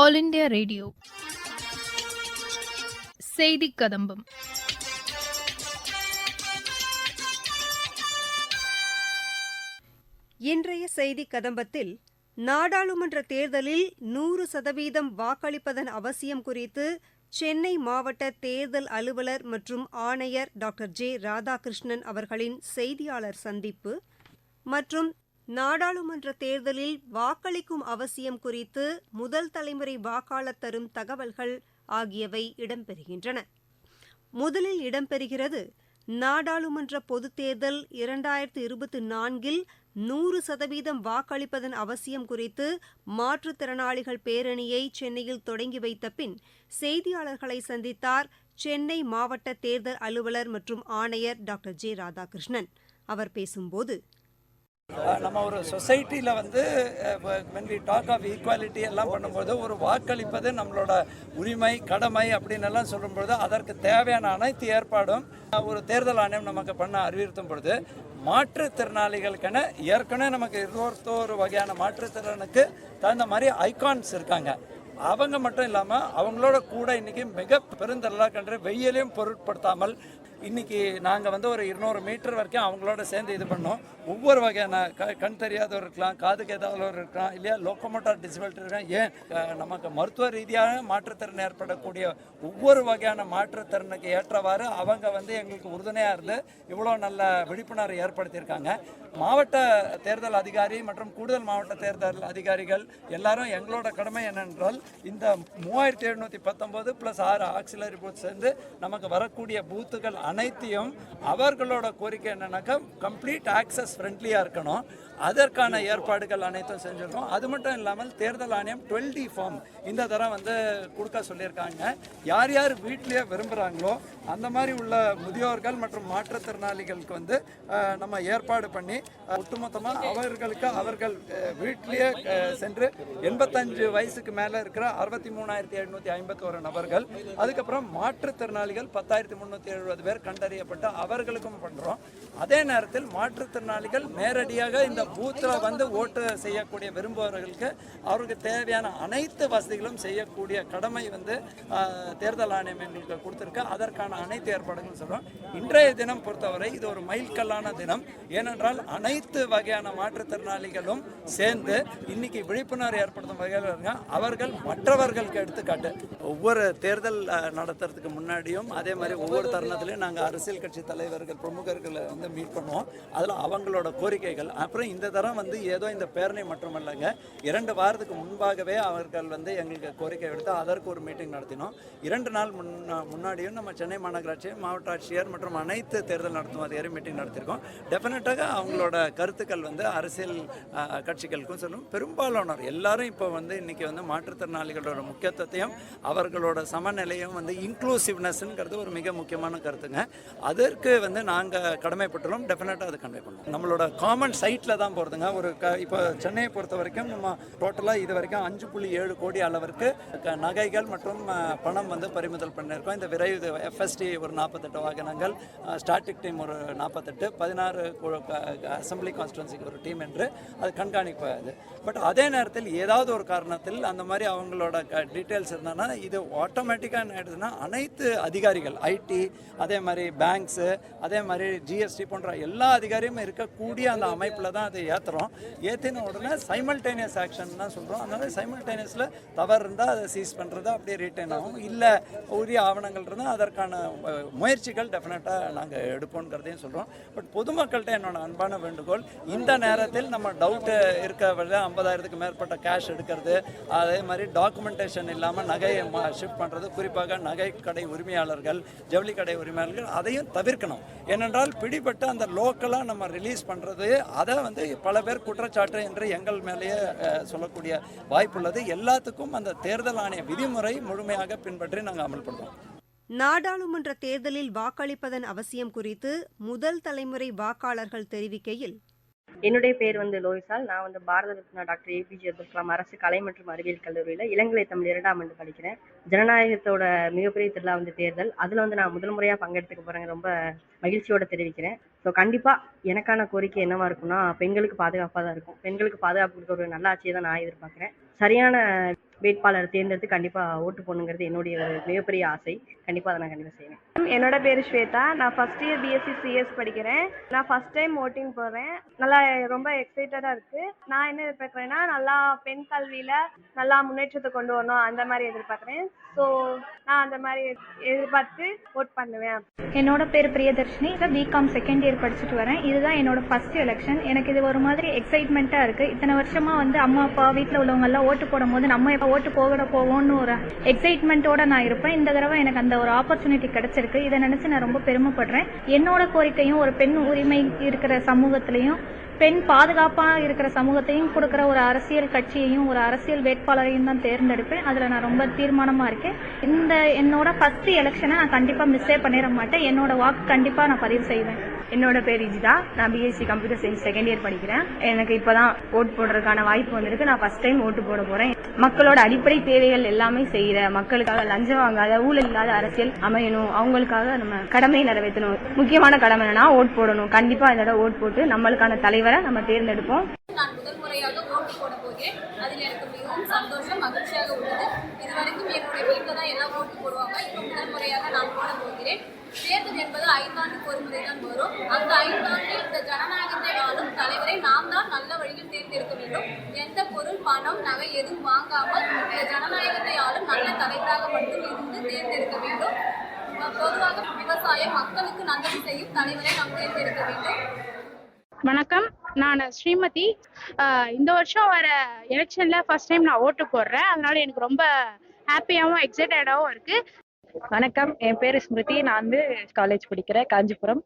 All India radio செய்தி கதம்பம். இன்றைய செய்தி கதம்பத்தில் நாடாளுமன்ற தேர்தலில் நூறு சதவீதம் வாக்களிப்பதன் அவசியம் குறித்து சென்னை மாவட்ட தேர்தல் அலுவலர் மற்றும் ஆணையர் டாக்டர் ஜே ராதாகிருஷ்ணன் அவர்களின் செய்தியாளர் சந்திப்பு மற்றும் நாடாளுமன்ற தேர்தலில் வாக்களிக்கும் அவசியம் குறித்து முதல் தலைமுறை வாக்காளர் தரும் தகவல்கள் ஆகியவை இடம்பெறுகின்றன. முதலில் இடம்பெறுகிறது நாடாளுமன்ற பொதுத் தேர்தல் இரண்டாயிரத்து இருபத்தி நான்கில் நூறு சதவீதம் வாக்களிப்பதன் அவசியம் குறித்து மாற்றுத்திறனாளிகள் பேரணியை சென்னையில் தொடங்கி வைத்த பின் செய்தியாளர்களை சந்தித்தார் சென்னை மாவட்ட தேர்தல் அலுவலர் மற்றும் ஆணையர் டாக்டர் ஜே ராதாகிருஷ்ணன். அவர் பேசும்போது நம்ம ஒரு சொசைட்டியில் வந்து when we talk of equality எல்லாம் பண்ணும்போது ஒரு வாக்களிப்பது நம்மளோட உரிமை கடமை அப்படின்னு எல்லாம் சொல்லும்பொழுது அதற்கு தேவையான அனைத்து ஏற்பாடும் ஒரு தேர்தல் ஆணையம் நமக்கு பண்ண அறிவுறுத்தும் பொழுது மாற்றுத்திறனாளிகளுக்கென ஏற்கனவே நமக்கு இருபத்தோரு வகையான மாற்றுத்திறனுக்கு தகுந்த மாதிரி ஐகான்ஸ் இருக்காங்க. அவங்க மட்டும் இல்லாமல் அவங்களோட கூட இன்றைக்கி மிக பெருந்தரலாக கன்று வெயிலையும் பொருட்படுத்தாமல் இன்னைக்கு நாங்கள் வந்து ஒரு இருநூறு மீட்டர் வரைக்கும் அவங்களோட சேர்ந்து இது பண்ணோம். ஒவ்வொரு வகையான க கண் தெரியாதவர் இருக்கலாம் காது கேதாதவர் இருக்கலாம் இல்லையா லோக்கோமோட்டார் டிசபிலிட்டி இருக்கலாம் ஏன் நமக்கு மருத்துவ ரீதியாக மாற்றுத்திறன் ஏற்படக்கூடிய ஒவ்வொரு வகையான மாற்றுத்திறனுக்கு ஏற்றவாறு அவங்க வந்து எங்களுக்கு உறுதுணையாக இருந்து இவ்வளோ நல்ல விழிப்புணர்வு ஏற்படுத்தியிருக்காங்க. மாவட்ட தேர்தல் அதிகாரி மற்றும் கூடுதல் மாவட்ட தேர்தல் அதிகாரிகள் எல்லாரும் எங்களோட கடமை என்னென்றால் இந்த மூவாயிரத்தி எழுநூற்றி பத்தொம்போது ப்ளஸ் ஆறு ஆக்சிலரி பூத் சேர்ந்து நமக்கு வரக்கூடிய பூத்துகள் அனைத்தையும் அவர்களோட கோரிக்கை என்னன்னாக்கா கம்ப்ளீட் ஆக்சஸ் ஃப்ரெண்ட்லியாக இருக்கணும். அதற்கான ஏற்பாடுகள் அனைத்தும் செஞ்சுருக்கோம். அது மட்டும் இல்லாமல் தேர்தல் ஆணையம் டுவெல் டி ஃபார்ம் இந்த தரம் வந்து கொடுக்க சொல்லியிருக்காங்க. யார் யார் வீட்டிலேயே விரும்புகிறாங்களோ அந்த மாதிரி உள்ள முதியோர்கள் மற்றும் மாற்றுத்திறனாளிகளுக்கு வந்து நம்ம ஏற்பாடு பண்ணி ஒட்டுமொத்தமாக அவர்களுக்கு அவர்கள் அஹ், வீட்டிலேயே சென்று எண்பத்தஞ்சு வயசுக்கு மேலே இருக்கிற அறுபத்தி மூணாயிரத்தி எழுநூற்றி ஐம்பத்தோரு நபர்கள் அதுக்கப்புறம் மாற்றுத்திறனாளிகள் பத்தாயிரத்தி முந்நூற்றி எழுபது பேர் கண்டறியப்பட்டு அவர்களுக்கும் பண்ணுறோம் அதே நேரத்தில் மாற்றுத்திறனாளிகள் நேரடியாக இந்த பூத்தில் வந்து ஓட்டு செய்யக்கூடிய விரும்புபவர்களுக்கு அவருக்கு தேவையான அனைத்து வசதிகளும் செய்யக்கூடிய கடமை வந்து தேர்தல் ஆணையம் எங்களுக்கு கொடுத்துருக்கு. அதற்கான அனைத்து ஏற்பாடுகளும் சொல்கிறோம் இன்றைய தினம் பொறுத்தவரை இது ஒரு மைல்கல்லான தினம். ஏனென்றால் அனைத்து வகையான மாற்றுத்திறனாளிகளும் சேர்ந்து இன்னைக்கு விழிப்புணர்வு ஏற்படுத்தும் வகையில் இருக்காங்க. அவர்கள் மற்றவர்களுக்கு எடுத்துக்காட்டு. ஒவ்வொரு தேர்தல் நடத்துறதுக்கு முன்னாடியும் அதே மாதிரி ஒவ்வொரு தருணத்திலையும் நாங்கள் அரசியல் கட்சி தலைவர்கள் பிரமுகர்களை வந்து மீட் பண்ணுவோம். அதில் அவங்களோட கோரிக்கைகள். அப்புறம் இந்த தரம் வந்து ஏதோ இந்த பேரணி மட்டுமல்லங்க. இரண்டு வாரத்துக்கு முன்பாகவே அவர்கள் வந்து எங்களுக்கு கோரிக்கை விடுத்து அதற்கு ஒரு மீட்டிங் நடத்தினோம். இரண்டு நாள் முன்ன முன்னாடியும் நம்ம சென்னை மாநகராட்சி மாவட்ட ஆட்சியர் மற்றும் அனைத்து தேர்தல் நடத்தும் அதிகாரி மீட்டிங் நடத்தியிருக்கோம் டெஃபினட்டாக அவங்களோட கருத்துக்கள் வந்து அரசியல் கட்சிகளுக்கும் சொல்லும். பெரும்பாலானோர் எல்லாரும் இப்போ வந்து இன்றைக்கி வந்து மாற்றுத்திறனாளிகளோட முக்கியத்துவத்தையும் அவர்களோட சமநிலையும் வந்து இன்க்ளூசிவ்னஸ்ங்கிறது ஒரு மிக முக்கியமான கருத்துங்க. அதற்கு வந்து நாங்கள் கடமைப்பட்டுள்ளோம். டெஃபினட்டாக அதை கன்வே பண்ணுவோம். நம்மளோட காமன் சைட்டில் தான் போகிறதுங்க ஒரு க இப்போ சென்னையை பொறுத்த வரைக்கும் நம்ம டோட்டலாக இது வரைக்கும் அஞ்சு புள்ளி ஏழு கோடி அளவிற்கு க- நகைகள் மற்றும் பணம் வந்து பறிமுதல் பண்ணியிருக்கோம். இந்த விரைவு எஃப்எஸ்டி ஒரு நாற்பத்தெட்டு வாகனங்கள் ஸ்டாட்டிக் டீம் ஒரு நாற்பத்தெட்டு பதினாறு அசம்பிளி கான்ஸ்டுவன்சிக்கு ஒரு டீம் என்று அது கண்காணிப்பாது பட் அதே நேரத்தில் ஏதாவது ஒரு காரணத்தில் அந்த மாதிரி அவங்களோட டீட்டெயில்ஸ் இருந்தாங்கன்னா இது ஆட்டோமேட்டிக்காக என்ன ஆயிடுதுன்னா அனைத்து அதிகாரிகள் ஐடி அதே மாதிரி பேங்க்ஸு அதே மாதிரி ஜிஎஸ்டி போன்ற எல்லா அதிகாரியும் இருக்கக்கூடிய அந்த அமைப்பில் தான் அதை ஏற்றுறோம் ஏற்றின உடனே சைமல்டேனியஸ் ஆக்ஷன் தான் சொல்கிறோம் அதனால சைமல்டேனியஸில் தவறு இருந்தால் அதை சீஸ் பண்ணுறது அப்படியே ரீட்டைன் ஆகும். இல்லை உரிய ஆவணங்கள் இருந்தால் அதற்கான முயற்சிகள் டெஃபினட்டாக நாங்கள் எடுப்போங்கிறதையும் சொல்கிறோம் பட் பொதுமக்கள்கிட்ட என்னோட அன்பான வேண்டுகோள் இந்த நேரத்தில் நம்ம டவுட்டு இருக்க ஐம்பதாயிரத்துக்கு மேற்பட்ட கேஷ் எடுக்கிறது அதே மாதிரி டாக்குமெண்டேஷன் இல்லாமல் நகையை ஷிஃப்ட் பண்ணுறது குறிப்பாக நகை கடை உரிமையாளர்கள் ஜவுளி கடை உரிமையாளர்கள் அதையும் தவிர்க்கணும். ஏனென்றால் பிடிபட்டு அந்த லோக்கலாக நம்ம ரிலீஸ் பண்ணுறது அதை வந்து பல பேர் குற்றச்சாட்டு என்று எங்கள் மேலேயே சொல்லக்கூடிய வாய்ப்புள்ளது. எல்லாத்துக்கும் அந்த தேர்தல் ஆணைய விதிமுறை முழுமையாக பின்பற்றி நாங்கள் அமல்படுத்தோம் நாடாளுமன்ற தேர்தலில் வாக்களிப்பதன் அவசியம் குறித்து முதல் தலைமுறை வாக்காளர்கள் தெரிவிக்கையில் என்னுடைய பேர் வந்து லோயிசால். நான் வந்து பாரத ரத்னா டாக்டர் ஏபிஜே அப்துல் கலாம் அரசு கலை மற்றும் அறிவியல் கல்லூரியில் இளங்கலை தமிழ் இரண்டாம் ஆண்டு படிக்கிறேன். ஜனநாயகத்தோட மிகப்பெரிய திருவிழா வந்து தேர்தல். அதில் வந்து நான் முதல் முறையாக பங்கெடுத்துக்க போகிறேங்க ரொம்ப மகிழ்ச்சியோட தெரிவிக்கிறேன். ஸோ கண்டிப்பாக எனக்கான கோரிக்கை என்னவா இருக்கும்னா பெண்களுக்கு பாதுகாப்பாக தான் இருக்கும். பெண்களுக்கு பாதுகாப்பு ஒரு நல்ல ஆட்சியை தான் நான் எதிர்பார்க்குறேன். சரியான வேட்பாளர் தேர்ந்தெடுத்து கண்டிப்பா ஓட்டு போடணுங்கிறது என்னுடைய ஒரு மிகப்பெரிய ஆசை. கண்டிப்பா அதை நான் கண்டிப்பா செய்வேன். என்னோட பேர் ஸ்வேதா. நான் ஃபர்ஸ்ட் இயர் பிஎஸ்சி சிஎஸ் படிக்கிறேன். நான் ஃபர்ஸ்ட் டைம் ஓட்டிங் போகிறேன் நல்லா ரொம்ப எக்ஸைட்டடாக இருக்குது நான் என்ன எதிர்பார்க்குறேன்னா நல்லா பெண் கல்வியில் நல்லா முன்னேற்றத்தை கொண்டு வரணும். அந்த மாதிரி எதிர்பார்க்குறேன். ஸோ நான் அந்த மாதிரி எதிர்பார்த்து ஓட் பண்ணுவேன். என்னோட பேர் பிரியதர்ஷினி. இப்போ பிகாம் செகண்ட் இயர் படிச்சுட்டு வரேன். இதுதான் என்னோட ஃபர்ஸ்ட் எலெக்ஷன் எனக்கு இது ஒரு மாதிரி எக்ஸைட்மெண்ட்டாக இருக்குது இத்தனை வருஷமா வந்து அம்மா அப்பா வீட்டில் உள்ளவங்க எல்லாம் ஓட்டு போடும்போது நம்ம எப்போ ஓட்டு போகட போவோம்னு ஒரு எக்ஸைட்மெண்ட்டோட நான் இருப்பேன். இந்த தடவை எனக்கு அந்த ஒரு ஆப்பர்ச்சுனிட்டி கிடைச்சிருக்கு. இதை நினச்சி நான் ரொம்ப பெருமைப்படுறேன். என்னோட கோரிக்கையும் ஒரு பெண் உரிமை இருக்கிற சமூகத்திலையும் பெண் பாதுகாப்பாக இருக்கிற சமூகத்தையும் கொடுக்குற ஒரு அரசியல் கட்சியையும் ஒரு அரசியல் வேட்பாளரையும் தான் தேர்ந்தெடுப்பேன். அதில் நான் ரொம்ப தீர்மானமாக இருக்கேன். இந்த என்னோட ஃபஸ்ட் எலெக்ஷனை நான் கண்டிப்பாக மிஸ்ஸே பண்ணிட மாட்டேன். என்னோட வாக்கு கண்டிப்பாக நான் பதிவு செய்வேன். என்னோட பேர் இஜிதா. நான் BSc computer science second year படிக்கிறேன். எனக்கு இப்போதான் ஓட்டு போடுறதுக்கான வாய்ப்பு வந்திருக்கு. நான் ஃபர்ஸ்ட் டைம் ஓட்டு போட போறேன். மக்களோட அடிப்படை தேவைகள் எல்லாமே செய்யற மக்களுக்காக லஞ்சம் வாங்காத ஊழல் இல்லாத அரசியல் அமையணும். அவங்களுக்காக நம்ம கடமையை நிறைவேற்றணும். முக்கியமான கடமை என்னன்னா ஓட் போடணும். கண்டிப்பா இந்த தடவை ஓட் போட்டு நம்மளுக்கான தலைவரை நம்ம தேர்ந்தெடுப்போம். நான் முதல் முறையாக ஓட்டு போட போகிறேன். அதில் எனக்கு மிகவும் சந்தோஷம் மகிழ்ச்சியாக உள்ளது. இதுவரைக்கும் என்னுடைய வீட்டில் தான் எல்லாம் ஓட்டு போடுவாங்க இப்போ முதல் முறையாக நான் போட தேர்தல் என்பது ஐந்தாண்டுக்கு ஒரு முறை தான் வரும். அந்த ஐந்தாண்டில் இந்த ஜனநாயகத்தை ஆளும் தலைவரை நாம் தான் நல்ல வழியில் தேர்ந்தெடுக்க வேண்டும். எந்த பொருள் பணம் நகை எதுவும் வாங்காமல் இந்த ஜனநாயகத்தை ஆளும் நல்ல தலைவராக மட்டும் இருந்து தேர்ந்தெடுக்க வேண்டும். பொதுவாக விவசாயம் மக்களுக்கு நல்லது செய்யும் தலைவரை நாம் தேர்ந்தெடுக்க வேண்டும். வணக்கம். நான் ஸ்ரீமதி. ஆஹ் இந்த வருஷம் வர எலெக்ஷன்ல ஃபர்ஸ்ட் டைம் நான் ஓட்டு போடுறேன். அதனால எனக்கு ரொம்ப ஹாப்பியாகவும் எக்ஸைட்டடாகவும் இருக்கு. வணக்கம். என் பேரு ஸ்மிருதி. நான் வந்து காலேஜ் படிக்கிறேன் காஞ்சிபுரம்.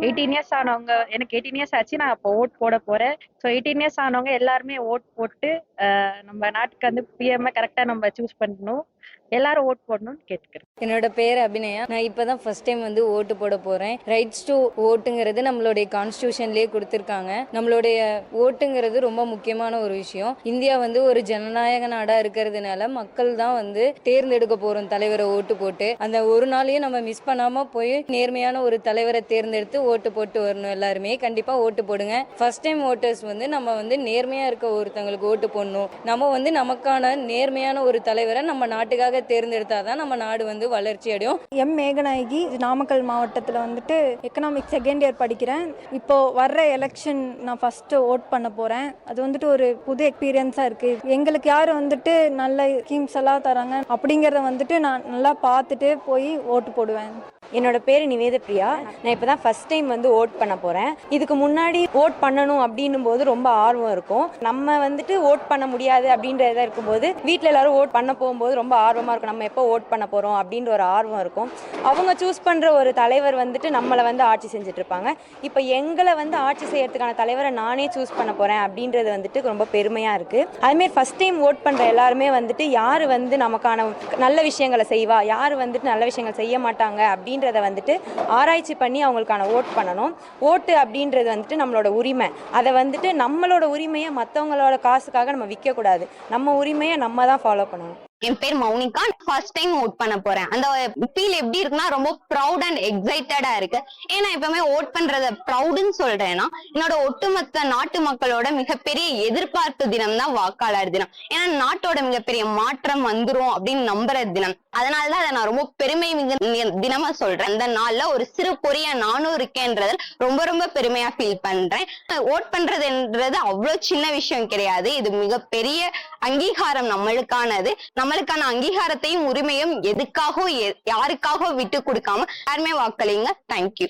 எயிட்டீன் இயர்ஸ் ஆனவங்க எனக்கு எயிட்டீன் இயர்ஸ் ஆச்சு. நான் இப்போ ஓட் போட போறேன். ஸோ எயிட்டீன் இயர்ஸ் ஆனவங்க எல்லாருமே ஓட் போட்டு ஆஹ் நம்ம நாட்டுக்கு வந்து பிஎம் கரெக்டா நம்ம சூஸ் பண்ணணும். எல்லாரும் ஓட் போடணும்னு கேட்டுக்கிறேன். என்னோட பேர் அபிநயா. நான் இப்பதான் ஃபர்ஸ்ட் டைம் வந்து ஓட்டு போட போறேன். ரைட்ஸ் டு ஓட்டுங்கிறது நம்மளுடைய கான்ஸ்டியூஷன்லயே கொடுத்துருக்காங்க. நம்மளுடைய ஓட்டுங்கிறது ரொம்ப முக்கியமான ஒரு விஷயம். இந்தியா வந்து ஒரு ஜனநாயக நாடா இருக்கிறதுனால மக்கள் தான் வந்து தேர்ந்தெடுக்க போறோம் தலைவரை ஓட்டு போட்டு. அந்த ஒரு நாளையும் நம்ம மிஸ் பண்ணாம போய் நேர்மையான ஒரு தலைவரை தேர்ந்தெடுத்து ஓட்டு போட்டு வரணும் எல்லாருமே. கண்டிப்பா ஓட்டு போடுங்க. ஃபர்ஸ்ட் டைம் ஓட்டர்ஸ் வந்து நம்ம வந்து நேர்மையா இருக்க ஒருத்தங்களுக்கு ஓட்டு போடணும். நம்ம வந்து நமக்கான நேர்மையான ஒரு தலைவரை நம்ம நாட்டுக்காக தேர்ந்தெடுத்தாதான் நம்ம நாடு வந்து வளர்ச்சி அடையும். எம். மேகநாயகி நாமக்கல் மாவட்டத்தில் வந்துட்டு எக்கனாமிக்ஸ் செகண்ட் இயர் படிக்கிறேன். இப்போ வர்ற எலெக்ஷன் நான் ஃபஸ்ட்டு ஓட் பண்ண போகிறேன் அது வந்துட்டு ஒரு புது எக்ஸ்பீரியன்ஸாக இருக்குது எங்களுக்கு யார் வந்துட்டு நல்ல ஸ்கீம்ஸ் எல்லாம் தராங்க அப்படிங்கிறத வந்துட்டு நான் நல்லா பார்த்துட்டு போய் ஓட்டு போடுவேன். என்னோட பேர் நிவேத பிரியா. நான் இப்போ தான் ஃபஸ்ட் டைம் வந்து ஓட் பண்ண போகிறேன் இதுக்கு முன்னாடி ஓட் பண்ணணும் அப்படின்னும் போது ரொம்ப ஆர்வம் இருக்கும். நம்ம வந்துட்டு ஓட் பண்ண முடியாது அப்படின்றத இருக்கும்போது வீட்டில் எல்லாரும் ஓட் பண்ண போகும்போது ரொம்ப ஆர்வமாக இருக்கும். நம்ம எப்போ ஓட் பண்ண போகிறோம் அப்படின்ற ஒரு ஆர்வம் இருக்கும். அவங்க சூஸ் பண்ணுற ஒரு தலைவர் வந்துட்டு நம்மளை வந்து ஆட்சி செஞ்சுட்டு இருப்பாங்க. இப்போ எங்களை வந்து ஆட்சி செய்யறதுக்கான தலைவரை நானே சூஸ் பண்ண போகிறேன் அப்படின்றது வந்துட்டு ரொம்ப பெருமையாக இருக்குது அதுமாரி ஃபஸ்ட் டைம் ஓட் பண்ணுற எல்லாருமே வந்துட்டு யார் வந்து நமக்கான நல்ல விஷயங்களை செய்வா? யார் வந்துட்டு நல்ல விஷயங்கள் செய்ய மாட்டாங்க அப்படின்னு அப்படின்றத வந்துட்டு ஆராய்ச்சி பண்ணி அவங்களுக்கான ஓட் பண்ணணும். ஓட்டு அப்படின்றது வந்துட்டு நம்மளோட உரிமை. அதை வந்துட்டு நம்மளோட உரிமையை மற்றவங்களோட காசுக்காக நம்ம விற்கக்கூடாது. நம்ம உரிமையை நம்ம தான் ஃபாலோ பண்ணணும். என் பேர் மௌனிகா. ஃபர்ஸ்ட் டைம் ஓட் பண்ண போறேன். அந்த ஃபீல் எப்படி இருக்குன்னா ரொம்ப ப்ரௌட் அண்ட் எக்ஸைட்டடா இருக்கு. ஏன்னா எப்பவுமே ஓட் பண்றத ப்ரௌடுன்னு சொல்றேன்னா என்னோட ஒட்டுமொத்த நாட்டு மக்களோட மிகப்பெரிய எதிர்பார்ப்பு தினம் தான் வாக்காளர் தினம். ஏன்னா நாட்டோட மிகப்பெரிய மாற்றம் வந்துரும் அப்படின்னு நம்புற தினம். அதனாலதான் அதை நான் ரொம்ப பெருமை மிக தினமா சொல்றேன். அந்த நாள்ல ஒரு சிறு பொறியா நானும் இருக்கேன்றது ரொம்ப ரொம்ப பெருமையா ஃபீல் பண்றேன். ஓட் பண்றதுன்றது அவ்வளவு சின்ன விஷயம் கிடையாது. இது மிகப்பெரிய அங்கீகாரம் நம்மளுக்கானது. நம்மளுக்கான அங்கீகாரத்தையும் உரிமையும் எதுக்காக யாருக்காக விட்டு கொடுக்காம யாருமே வாக்களிங்க. தேங்க்யூ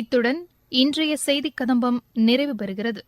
இத்துடன் இன்றைய செய்தி கதம்பம் நிறைவு பெறுகிறது.